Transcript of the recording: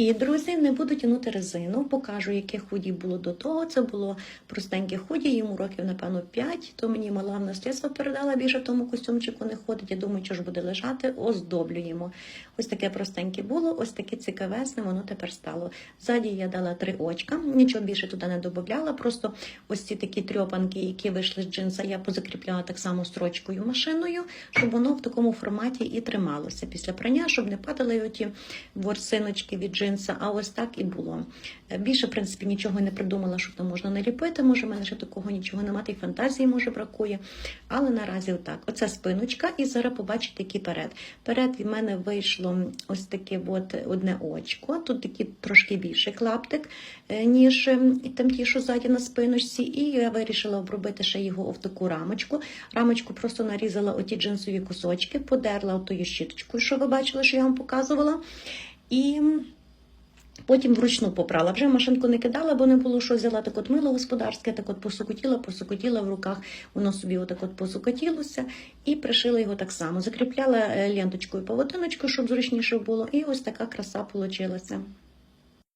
І, друзі, не буду тягнути резину, покажу, яке худі було до того. Це було простеньке худі, йому років, напевно, 5, то мені мала в наслідство передала, більше в тому костюмчику не ходить. Я думаю, що ж буде лежати, оздоблюємо. Ось таке простеньке було, ось таке цікавесне, воно тепер стало. Ззаді я дала три очка, нічого більше туди не додавала, просто ось ці такі трьопанки, які вийшли з джинса, я позакріпляла так само строчкою машиною, щоб воно в такому форматі і трималося після прання, щоб не падали оті ворсиночки від джинса, а ось так і було. Е, Більше, в принципі, нічого не придумала, що там можна наліпити. Може, в мене ще такого нічого немає, й фантазії може бракує. Але наразі отак. Оце спиночка, і зараз побачите, який перед. Перед від мене вийшло ось таке от одне очко. Тут такий трошки більший клаптик, е, ніж е, там ті, що ззаді на спиночці. І я вирішила обробити ще його в таку рамочку. Рамочку просто нарізала оті джинсові кусочки, подерла отою щіточкою, що ви бачили, що я вам показувала. І Потім вручну попрала. Вже машинку не кидала, бо не було що взяла так от мило господарське, так от посукотіла, посукотіла в руках, воно собі отак от посукотілося і пришила його так само. Закріпляла е, ленточкою павутиночкою, щоб зручніше було, і ось така краса получилася.